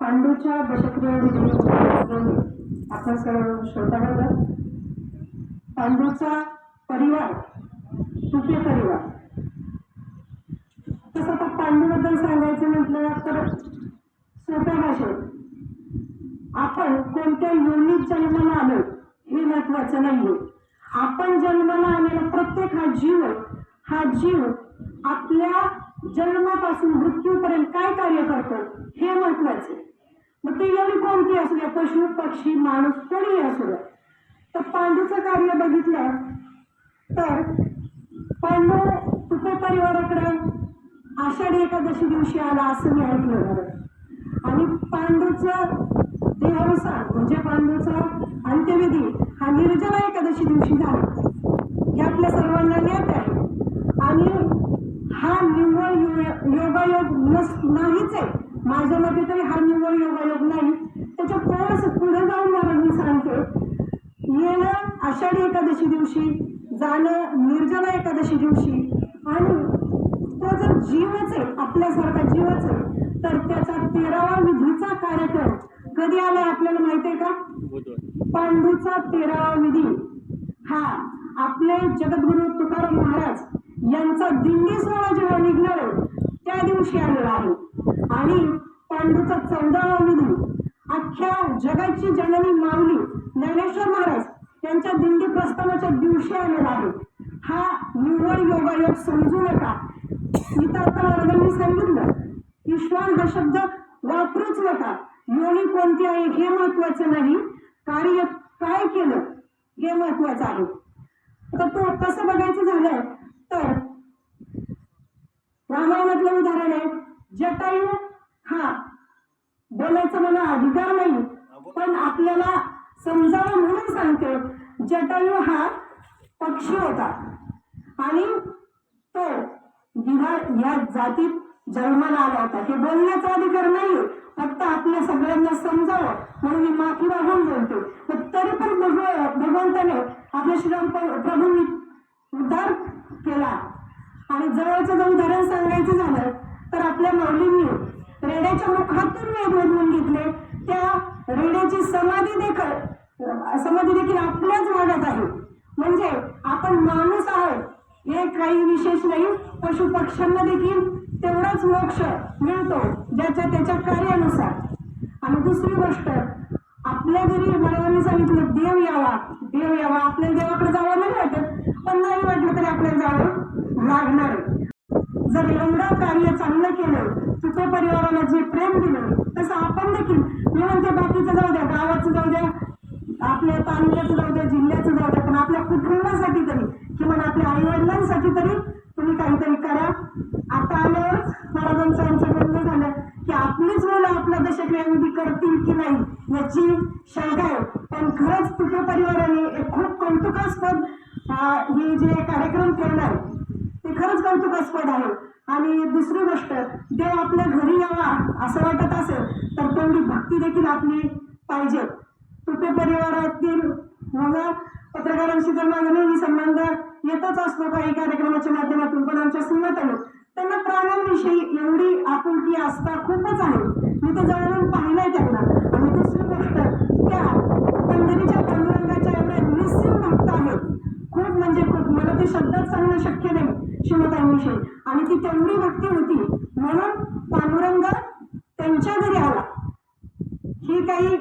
पांडूच्या दशक्रिया आपण सर्व श्रोता करतात पांडूचा परिवार तुके परिवार. तसं आता पांडूबद्दल सांगायचं म्हटलं तर सोप्या भाषेत आपण कोणत्या योनीत जन्माला आलो हे महत्वाचं नाहीये. आपण जन्माला आलेला प्रत्येक हा जीव हा जीव आपल्या जन्मापासून मृत्यूपर्यंत काय कार्य करतो हे महत्त्वाचे मग ते यवी कोणती असू द्या पशु पक्षी माणूस कोणीही असू द्या तर पांडूचं कार्य बघितलं तर पांडू तुपे परिवाराकडे? आषाढी एकादशी दिवशी आला असं मी ऐकलं होतं आणि पांडूचं देहावसान म्हणजे पांडूचा अंत्यविधी हा निर्जला एकादशी दिवशी झाला हे आपल्या सर्वांना ज्ञात आहे आणि हा निव्वळ यो- योगायोग नस नाहीच आहे त्याच्यामध्ये तरी हा निव्वळ योगायोग नाही त्याच्या थोडस पुढे जाऊन मला मी सांगते येणं आषाढी एकादशी दिवशी जाणं निर्जला एकादशी दिवशी. आणि तो जर जीवच आहे आपल्यासारखा जीवच आहे तर त्याचा तेरावा विधीचा कार्यक्रम कधी आला आपल्याला माहिती आहे का? पांडूचा तेरावा विधी. हा आपले जगद्गुरु तुकाराम महाराज यांचा दिंडी सोहळा जेव्हा निघणार आहे, त्या दिवशी आलेला आहे. पांडूचा चौदावा विधी अख्ख्या जगाची जननी माऊली ज्ञानेश्वर महाराज यांच्या दिंडी प्रस्थानाच्या दिवशी आलेला आहे. हा निव्वळ योगायोग समजू नका. इथं महाराजांनी सांगितलं. ईश्वर हा शब्द वापरूच नका. योनी कोणती आहे हे महत्वाचं नाही. कार्य काय केलं हे महत्वाचं आहे. आता तो कसं बघायचं झालं तर रामायणातलं उदाहरण आहे. जटायू बोलायचा मला अधिकार नाही. पण आपल्याला समजावं म्हणून सांगते. जटायू हा पक्षी होता. आणि तो विहार या जातीत जन्माला आला होता. हे बोलण्याचा अधिकार नाही. फक्त आपल्या सगळ्यांना समजावं म्हणून मी माफी मागून बोलते. पण तरी पण भगव- भगवंताने आपल्या श्रीराम प- प्रभूंनी उद्धार केला. आणि जवळचं जर उदाहरण सांगायचं झालं तर आपल्या माऊलींनी रेड्याच्या मुखातून वेद घेतले. त्या रेड्याची समाधी देखील समाधी देखील आपल्याच भागात आहे. म्हणजे आपण माणूस आहोत हे काही विशेष नाही पशु पक्ष्यांना देखील तेवढाच मोक्ष मिळतो ज्याच्या त्याच्या कार्यानुसार. आणि दुसरी गोष्ट आपल्या घरी महाराजांनी सांगितलं देव यावा देव यावा आपल्या देवाकडे जावं नाही वाटत पण नाही वाटलं तरी आपल्याला जावं लागणार आहे. जर एवढं कार्य चांगलं केलं तुझ्या परिवाराला जे प्रेम दिलं तसं आपण देखील. मी बाकीचं जाऊ द्या. गावाचं जाऊ द्या. आपल्या तालुक्याचं जाऊ द्या. जिल्ह्याचं जाऊ द्या. पण आपल्या कुटुंबासाठी तरी किंवा आपल्या आई वडिलांसाठी तरी तुम्ही काहीतरी करा. आता आल्यावर महाराजांचं आमचं बोलणं झालं की आपलीच मुलं आपल्या दशक्रियामध्ये करतील की नाही याची शंका आहे. पण खरंच तुझ्या परिवाराने एक खूप कौतुकास्पद हे जे कार्यक्रम केलाय आहे खरंच कौतुकास्पद आहे. आणि दुसरी गोष्ट देव आपल्या घरी यावा असं वाटत असेल तर तेवढी भक्ती देखील आपली पाहिजे. तुपे परिवारातील मला पत्रकारांशी तर माझा नेहमी संबंध येतच असतो काही कार्यक्रमाच्या माध्यमातून पण आमच्या सुन्नताने त्यांना प्राण्यांविषयी एवढी आपुलकी आस्था खूपच आहे. मी तर जवळून खूप मला ते शब्दात सांगणं शक्य नाही शिवतांविषयी आणि ती तेवढी भक्ती होती म्हणून पांडुरंग त्यांच्या घरी आला. ही काही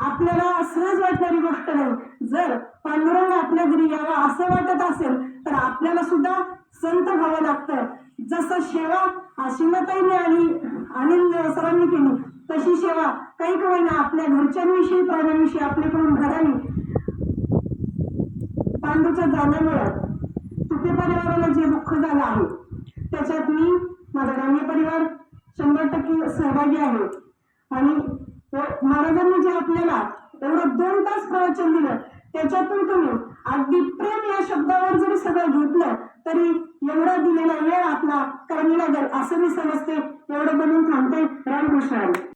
आपल्याला सहज वाटणारी गोष्ट नाही. जर पांडुरंग आपल्या घरी यावा असं वाटत असेल तर आपल्याला सुद्धा संत व्हावं लागतं. जसं सेवा आशिमाताईने आणि अनिल सरांनी केली तशी सेवा काही का आपल्या घरच्यांविषयी प्राण्यांविषयी आपल्याकडून घरा पांडूच्या जाण्यामुळं तुपे परिवाराला जे दुःख झालं आहे त्याच्यात मी माझा ग्राम्य परिवार शंभर टक्के सहभागी आहे. आणि महाराजांनी जे आपल्याला एवढं दोन तास प्रवचन दिलं त्याच्यातून तुम्ही अगदी प्रेम या शब्दावर जरी सगळं घेतलं तरी एवढा दिलेला वेळ आपला कमी लागेल असं मी समजते. एवढं बनून थांबते. रामकृष्ण.